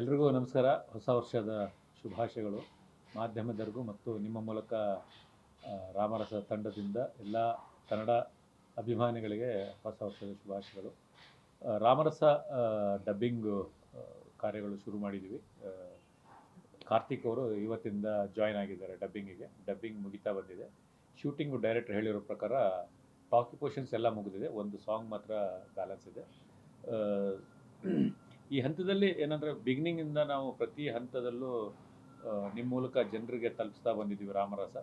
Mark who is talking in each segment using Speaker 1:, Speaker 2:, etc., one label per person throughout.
Speaker 1: ಎಲ್ರಿಗೂ ನಮಸ್ಕಾರ. ಹೊಸ ವರ್ಷದ ಶುಭಾಶಯಗಳು. ಮಾಧ್ಯಮದವರೆಗೂ ಮತ್ತು ನಿಮ್ಮ ಮೂಲಕ ರಾಮರಸ ತಂಡದಿಂದ ಎಲ್ಲ ಕನ್ನಡ ಅಭಿಮಾನಿಗಳಿಗೆ ಹೊಸ ವರ್ಷದ ಶುಭಾಶಯಗಳು. ರಾಮರಸ ಡಬ್ಬಿಂಗ್ ಕಾರ್ಯಗಳು ಶುರು ಮಾಡಿದ್ದೀವಿ ಕಾರ್ತಿಕ್ ಅವರು ಇವತ್ತಿಂದ ಜಾಯ್ನ್ ಆಗಿದ್ದಾರೆ ಡಬ್ಬಿಂಗಿಗೆ. ಡಬ್ಬಿಂಗ್ ಮುಗಿತಾ ಬಂದಿದೆ. ಶೂಟಿಂಗು ಡೈರೆಕ್ಟರ್ ಹೇಳಿರೋ ಪ್ರಕಾರ ಟಾಕಿ ಕ್ವಶನ್ಸ್ ಎಲ್ಲ ಮುಗಿದಿದೆ. ಒಂದು ಸಾಂಗ್ ಮಾತ್ರ ಬ್ಯಾಲೆನ್ಸ್ ಇದೆ. ಈ ಹಂತದಲ್ಲಿ ಏನಂದರೆ ಬಿಗಿನಿಂಗಿಂದ ನಾವು ಪ್ರತಿ ಹಂತದಲ್ಲೂ ನಿಮ್ಮ ಮೂಲಕ ಜನರಿಗೆ ತಲುಪಿಸ್ತಾ ಬಂದಿದ್ದೀವಿ ರಾಮರಸ.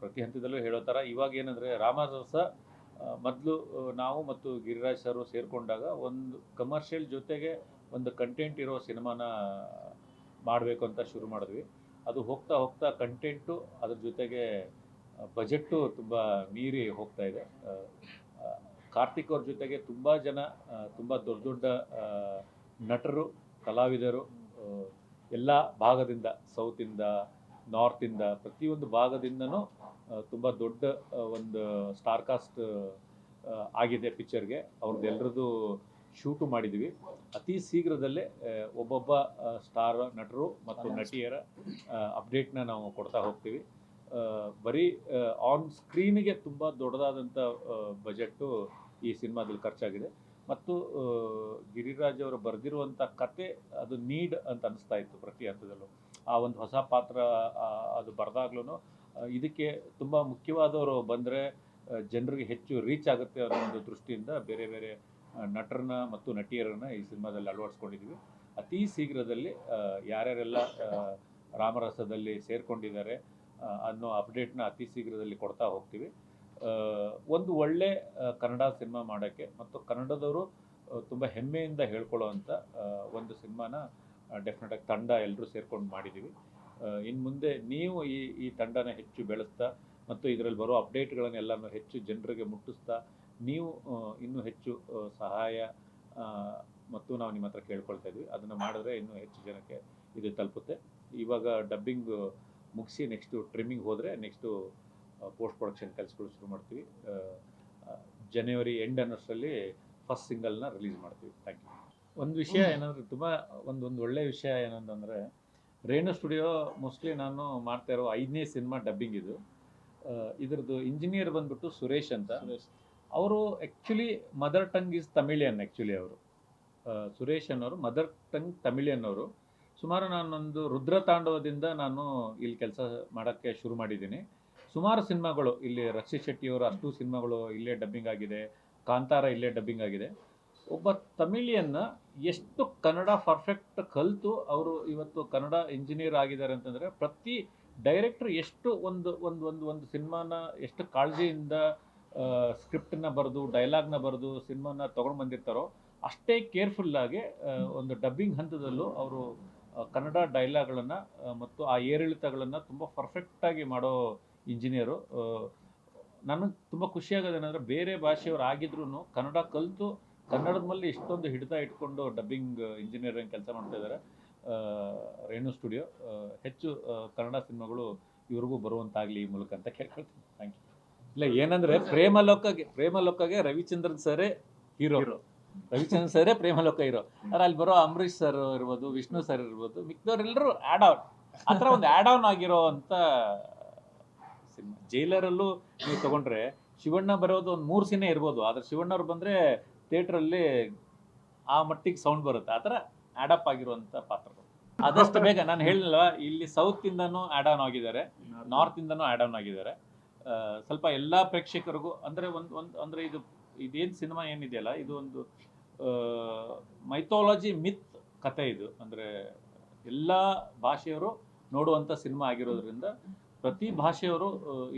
Speaker 1: ಪ್ರತಿ ಹಂತದಲ್ಲೂ ಹೇಳೋ ಥರ ಇವಾಗ ಏನಂದರೆ ರಾಮರಸ ಮೊದಲು ನಾವು ಮತ್ತು ಗಿರಿರಾಜ್ ಸರ್ ಸೇರಿಕೊಂಡಾಗ ಒಂದು ಕಮರ್ಷಿಯಲ್ ಜೊತೆಗೆ ಒಂದು ಕಂಟೆಂಟ್ ಇರೋ ಸಿನಿಮಾನ ಮಾಡಬೇಕು ಅಂತ ಶುರು ಮಾಡಿದ್ವಿ. ಅದು ಹೋಗ್ತಾ ಹೋಗ್ತಾ ಕಂಟೆಂಟು ಅದ್ರ ಜೊತೆಗೆ ಬಜೆಟ್ಟು ತುಂಬ ಮೀರಿ ಹೋಗ್ತಾ ಇದೆ. ಕಾರ್ತಿಕ್ ಅವ್ರ ಜೊತೆಗೆ ತುಂಬ ಜನ ತುಂಬ ದೊಡ್ಡ ದೊಡ್ಡ ನಟರು ಕಲಾವಿದರು ಎಲ್ಲ ಭಾಗದಿಂದ ಸೌತಿಂದ ನಾರ್ತಿಂದ ಪ್ರತಿಯೊಂದು ಭಾಗದಿಂದನೂ ತುಂಬ ದೊಡ್ಡ ಒಂದು ಸ್ಟಾರ್ ಕಾಸ್ಟ್ ಆಗಿದೆ ಪಿಕ್ಚರ್ಗೆ. ಅವ್ರದ್ದು ಎಲ್ಲರದ್ದು ಶೂಟು ಮಾಡಿದ್ವಿ. ಅತಿ ಶೀಘ್ರದಲ್ಲೇ ಒಬ್ಬೊಬ್ಬ ಸ್ಟಾರ್ ನಟರು ಮತ್ತು ನಟಿಯರ ಅಪ್ಡೇಟ್ನ ನಾವು ಕೊಡ್ತಾ ಹೋಗ್ತೀವಿ. ಬರೀ ಆನ್ ಸ್ಕ್ರೀನಿಗೆ ತುಂಬ ದೊಡ್ಡದಾದಂಥ ಬಜೆಟ್ಟು ಈ ಸಿನಿಮಾದಲ್ಲಿ ಖರ್ಚಾಗಿದೆ. ಮತ್ತು ಗಿರಿರಾಜ್ ಅವರು ಬರೆದಿರುವಂಥ ಕತೆ ಅದು ನೀಡ್ ಅಂತ ಅನಿಸ್ತಾ ಇತ್ತು ಪ್ರತಿ ಹಂತದಲ್ಲೂ ಆ ಒಂದು ಹೊಸ ಪಾತ್ರ ಅದು ಬರೆದಾಗ್ಲೂ ಇದಕ್ಕೆ ತುಂಬ ಮುಖ್ಯವಾದವರು ಬಂದರೆ ಜನರಿಗೆ ಹೆಚ್ಚು ರೀಚ್ ಆಗುತ್ತೆ ಅನ್ನೋ ಒಂದು ದೃಷ್ಟಿಯಿಂದ ಬೇರೆ ಬೇರೆ ನಟರನ್ನ ಮತ್ತು ನಟಿಯರನ್ನ ಈ ಸಿನಿಮಾದಲ್ಲಿ ಅಳವಡಿಸ್ಕೊಂಡಿದ್ದೀವಿ ಅತಿ ಶೀಘ್ರದಲ್ಲಿ ಯಾರ್ಯಾರೆಲ್ಲ ರಾಮರಸದಲ್ಲಿ ಸೇರಿಕೊಂಡಿದ್ದಾರೆ ಅನ್ನೋ ಅಪ್ಡೇಟ್ನ ಅತಿ ಶೀಘ್ರದಲ್ಲಿ ಕೊಡ್ತಾ ಹೋಗ್ತೀವಿ. ಒಂದು ಒಳ್ಳೆ ಕನ್ನಡ ಸಿನಿಮಾ ಮಾಡೋಕ್ಕೆ ಮತ್ತು ಕನ್ನಡದವರು ತುಂಬ ಹೆಮ್ಮೆಯಿಂದ ಹೇಳ್ಕೊಳ್ಳೋವಂಥ ಒಂದು ಸಿನಿಮಾನ ಡೆಫಿನೆಟಾಗಿ ತಂಡ ಎಲ್ಲರೂ ಸೇರ್ಕೊಂಡು ಮಾಡಿದ್ದೀವಿ ಇನ್ನು ಮುಂದೆ ನೀವು ಈ ಈ ತಂಡನ ಹೆಚ್ಚು ಬೆಳೆಸ್ತಾ ಮತ್ತು ಇದರಲ್ಲಿ ಬರೋ ಅಪ್ಡೇಟ್ಗಳನ್ನೆಲ್ಲನೂ ಹೆಚ್ಚು ಜನರಿಗೆ ಮುಟ್ಟಿಸ್ತಾ ನೀವು ಇನ್ನೂ ಹೆಚ್ಚು ಸಹಾಯ ಮತ್ತು ನಾವು ನಿಮ್ಮ ಹತ್ರ ಕೇಳ್ಕೊಳ್ತಾ ಇದ್ವಿ. ಅದನ್ನು ಮಾಡಿದ್ರೆ ಇನ್ನೂ ಹೆಚ್ಚು ಜನಕ್ಕೆ ಇದು ತಲುಪುತ್ತೆ. ಇವಾಗ ಡಬ್ಬಿಂಗ್ ಮುಗಿಸಿ ನೆಕ್ಸ್ಟು ಟ್ರಿಮ್ಮಿಂಗ್ ಹೋದರೆ ನೆಕ್ಸ್ಟು ಪೋಸ್ಟ್ ಪ್ರೊಡಕ್ಷನ್ ಕೆಲಸಗಳು ಶುರು ಮಾಡ್ತೀವಿ. ಜನವರಿ ಎಂಡ್ ಅನ್ನೋಷ್ಟರಲ್ಲಿ ಫಸ್ಟ್ ಸಿಂಗಲ್ನ ರಿಲೀಸ್ ಮಾಡ್ತೀವಿ. ಥ್ಯಾಂಕ್ ಯು ಒಂದು ವಿಷಯ ಏನಂದ್ರೆ ತುಂಬ ಒಂದು ಒಂದು ಒಳ್ಳೆಯ ವಿಷಯ ಏನಂತಂದರೆ ರೇಣು ಸ್ಟುಡಿಯೋ ಮೋಸ್ಟ್ಲಿ ನಾನು ಮಾಡ್ತಾ ಇರೋ ಐದನೇ ಸಿನಿಮಾ ಡಬ್ಬಿಂಗ್ ಇದು. ಇದ್ರದ್ದು ಇಂಜಿನಿಯರ್ ಬಂದ್ಬಿಟ್ಟು ಸುರೇಶ್ ಅಂತ. ಅವರು actually mother tongue is Tamilian actually ಅವರು. ಸುರೇಶ್ ಅನ್ನೋರು ಮದರ್ ಟಂಗ್ ತಮಿಳಿಯನ್ ಅವರು. ಸುಮಾರು ನಾನೊಂದು ರುದ್ರತಾಂಡವದಿಂದ ನಾನು ಇಲ್ಲಿ ಕೆಲಸ ಮಾಡೋಕ್ಕೆ ಶುರು ಮಾಡಿದ್ದೀನಿ. ಸುಮಾರು ಸಿನಿಮಾಗಳು, ಇಲ್ಲಿ ರಕ್ಷಿತ್ ಶೆಟ್ಟಿಯವರ ಅಷ್ಟು ಸಿನಿಮಾಗಳು ಇಲ್ಲೇ ಡಬ್ಬಿಂಗ್ ಆಗಿದೆ, ಕಾಂತಾರ ಇಲ್ಲೇ ಡಬ್ಬಿಂಗ್ ಆಗಿದೆ. ಒಬ್ಬ ತಮಿಳಿಯನ್ನ ಎಷ್ಟು ಕನ್ನಡ ಪರ್ಫೆಕ್ಟ್ ಕಲಿತು ಅವರು ಇವತ್ತು ಕನ್ನಡ ಇಂಜಿನಿಯರ್ ಆಗಿದ್ದಾರೆ ಅಂತಂದರೆ ಪ್ರತಿ ಡೈರೆಕ್ಟ್ರ್ ಎಷ್ಟು ಒಂದು ಒಂದು ಒಂದು ಒಂದು ಸಿನಿಮಾನ ಎಷ್ಟು ಕಾಳಜಿಯಿಂದ ಸ್ಕ್ರಿಪ್ಟನ್ನ ಬರೆದು ಡೈಲಾಗ್ನ ಬರೆದು ಸಿನಿಮಾನ ತೊಗೊಂಡು ಬಂದಿರ್ತಾರೋ ಅಷ್ಟೇ ಕೇರ್ಫುಲ್ಲಾಗಿ ಒಂದು ಡಬ್ಬಿಂಗ್ ಹಂತದಲ್ಲೂ ಅವರು ಕನ್ನಡ ಡೈಲಾಗ್ಗಳನ್ನು ಮತ್ತು ಆ ಏರಿಳಿತಗಳನ್ನು ತುಂಬ ಪರ್ಫೆಕ್ಟಾಗಿ ಮಾಡೋ ಇಂಜಿನಿಯರು ನನಗೆ ತುಂಬ ಖುಷಿಯಾಗೋದೇನೆಂದರೆ ಬೇರೆ ಭಾಷೆಯವರು ಆಗಿದ್ರು ಕನ್ನಡ ಕಲಿತು ಕನ್ನಡದ ಮೇಲೆ ಇಷ್ಟೊಂದು ಹಿಡಿತ ಇಟ್ಕೊಂಡು ಡಬ್ಬಿಂಗ್ ಇಂಜಿನಿಯರಿಂಗ್ ಕೆಲಸ ಮಾಡ್ತಾ ಇದ್ದಾರೆ ಆ, ರೇಣು ಸ್ಟುಡಿಯೋ ಹೆಚ್ಚು ಕನ್ನಡ ಸಿನಿಮಾಗಳು ಇವ್ರಿಗೂ ಬರುವಂತಾಗಲಿ ಈ ಮೂಲಕ ಅಂತ ಕೇಳ್ಕೊಳ್ತೀನಿ. ಥ್ಯಾಂಕ್ ಯು ಇಲ್ಲ ಏನಂದ್ರೆ ಪ್ರೇಮಲೋಕಗೆ ಪ್ರೇಮಲೋಕಗೆ ರವಿಚಂದ್ರನ್ ಸರೇ ಹೀರೋ. ರವಿಚಂದ್ರನ್ ಸರೇ ಪ್ರೇಮಲೋಕ ಹೀರೋ. ಆದ್ರೆ ಅಲ್ಲಿ ಬರೋ ಅಂಬರೀಷ್ ಸರ್ ಇರ್ಬೋದು ವಿಷ್ಣು ಸರ್ ಇರ್ಬೋದು ಮಿಕ್ದವ್ರೆಲ್ಲರೂ ಆ್ಯಡ್ ಆನ್ ಆ ಥರ ಒಂದು ಆ್ಯಡ್ ಆನ್ ಆಗಿರೋ ಅಂತ ಸಿನಿಮಾ. ಜೈಲರಲ್ಲೂ ನೀವು ತಗೊಂಡ್ರೆ ಶಿವಣ್ಣ ಬರೋದು ಒಂದು ಮೂರು ಸಿನೇ ಇರ್ಬೋದು, ಆದ್ರೆ ಶಿವಣ್ಣ ಅವ್ರು ಬಂದರೆ ಥಿಯೇಟ್ರಲ್ಲಿ ಆ ಮಟ್ಟಿಗೆ ಸೌಂಡ್ ಬರುತ್ತೆ. ಆ ಥರ ಆ್ಯಡಪ್ ಆಗಿರುವಂಥ ಪಾತ್ರಗಳು. ಆದಷ್ಟು ಬೇಗ ನಾನು ಹೇಳಲಿಲ್ಲ ಇಲ್ಲಿ ಸೌತ್ ಇಂದನೂ ಆ್ಯಡ್ ಆನ್ ಆಗಿದ್ದಾರೆ ನಾರ್ತ್ ಇಂದನೂ ಆ್ಯಡ್ ಆನ್ ಆಗಿದ್ದಾರೆ. ಸ್ವಲ್ಪ ಎಲ್ಲ ಪ್ರೇಕ್ಷಕರಿಗೂ, ಅಂದರೆ ಒಂದು ಒಂದು, ಅಂದರೆ ಇದು, ಇದೇನು ಸಿನಿಮಾ ಏನಿದೆಯಲ್ಲ, ಇದು ಒಂದು ಮೈಥಾಲಜಿ ಮಿತ್ ಕತೆ ಇದು. ಅಂದರೆ ಎಲ್ಲ ಭಾಷೆಯವರು ನೋಡುವಂಥ ಸಿನಿಮಾ ಆಗಿರೋದ್ರಿಂದ ಪ್ರತಿ ಭಾಷೆಯವರು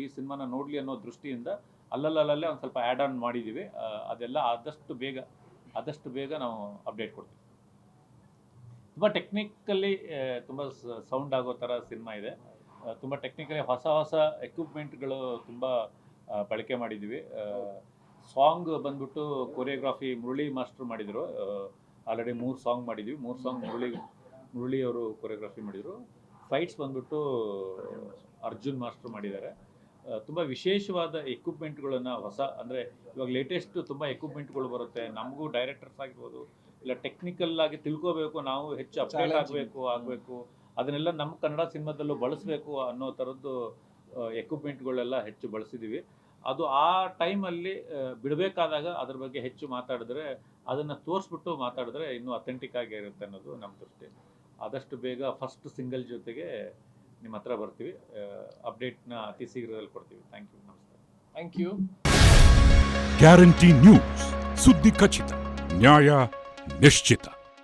Speaker 1: ಈ ಸಿನಿಮಾನ ನೋಡಲಿ ಅನ್ನೋ ದೃಷ್ಟಿಯಿಂದ ಅಲ್ಲಲ್ಲಲ್ಲೇ ಒಂದು ಸ್ವಲ್ಪ ಆ್ಯಡ್ ಆನ್ ಮಾಡಿದ್ದೀವಿ ಅದೆಲ್ಲ ಆದಷ್ಟು ಬೇಗ ಆದಷ್ಟು ಬೇಗ ನಾವು ಅಪ್ಡೇಟ್ ಕೊಡ್ತೀವಿ. ತುಂಬ ಟೆಕ್ನಿಕಲಿ ತುಂಬ ಸೌಂಡ್ ಆಗೋ ಥರ ಸಿನಿಮಾ ಇದೆ. ತುಂಬ ಟೆಕ್ನಿಕಲಿ ಹೊಸ ಹೊಸ ಎಕ್ವಿಪ್ಮೆಂಟ್ಗಳು ತುಂಬ ಬಳಕೆ ಮಾಡಿದ್ದೀವಿ ಸಾಂಗ್ ಬಂದ್ಬಿಟ್ಟು ಕೊರಿಯೋಗ್ರಾಫಿ ಮುರಳಿ ಮಾಸ್ಟರ್ ಮಾಡಿದರು. ಆಲ್ರೆಡಿ ಮೂರು ಸಾಂಗ್ ಮಾಡಿದ್ವಿ. ಮೂರು ಸಾಂಗ್ ಮುರಳಿ ಮುರಳಿ ಅವರು ಕೊರಿಯೋಗ್ರಫಿ ಮಾಡಿದರು. ಫೈಟ್ಸ್ ಬಂದ್ಬಿಟ್ಟು ಅರ್ಜುನ್ ಮಾಸ್ಟರ್ ಮಾಡಿದ್ದಾರೆ. ತುಂಬ ವಿಶೇಷವಾದ ಎಕ್ವಿಪ್ಮೆಂಟ್ಗಳನ್ನು ಹೊಸ ಅಂದರೆ ಇವಾಗ ಲೇಟೆಸ್ಟ್ ತುಂಬ ಎಕ್ವಿಪ್ಮೆಂಟ್ಗಳು ಬರುತ್ತೆ. ನಮಗೂ ಡೈರೆಕ್ಟರ್ಸ್ ಆಗಿರ್ಬೋದು ಇಲ್ಲ ಟೆಕ್ನಿಕಲ್ ಆಗಿ ತಿಳ್ಕೋಬೇಕು ನಾವು ಹೆಚ್ಚು ಅಪ್ಡೇಟ್. ಆಗಬೇಕು ಆಗಬೇಕು. ಅದನ್ನೆಲ್ಲ ನಮ್ಮ ಕನ್ನಡ ಸಿನಿಮಾದಲ್ಲೂ ಬಳಸಬೇಕು ಅನ್ನೋ ಥರದ್ದು ಎಕ್ವಿಪ್ಮೆಂಟ್ಗಳೆಲ್ಲ ಹೆಚ್ಚು ಬಳಸಿದ್ದೀವಿ ಅದು ಆ ಟೈಮಲ್ಲಿ ಬಿಡಬೇಕಾದಾಗ ಅದ್ರ ಬಗ್ಗೆ ಹೆಚ್ಚು ಮಾತಾಡಿದ್ರೆ ಅದನ್ನು ತೋರಿಸ್ಬಿಟ್ಟು ಮಾತಾಡಿದ್ರೆ ಇನ್ನೂ ಅಥೆಂಟಿಕ್ ಆಗಿ ಇರುತ್ತೆ ಅನ್ನೋದು ನಮ್ಮ ದೃಷ್ಟಿ ಆದಷ್ಟು ಬೇಗ ಫಸ್ಟ್ ಸಿಂಗಲ್ ಜೊತೆಗೆ ನಿಮ್ಮ ಹತ್ರ ಬರ್ತೀವಿ. ಅಪ್ಡೇಟ್ನ ಅತಿ ಶೀಘ್ರದಲ್ಲಿ ಕೊಡ್ತೀವಿ. ಥ್ಯಾಂಕ್ ಯು ನಮಸ್ಕಾರ
Speaker 2: ಥ್ಯಾಂಕ್ ಯು
Speaker 3: ಗ್ಯಾರಂಟಿ ನ್ಯೂಸ್ ಸುದ್ದಿ ಖಚಿತ ನ್ಯಾಯ ನಿಶ್ಚಿತ.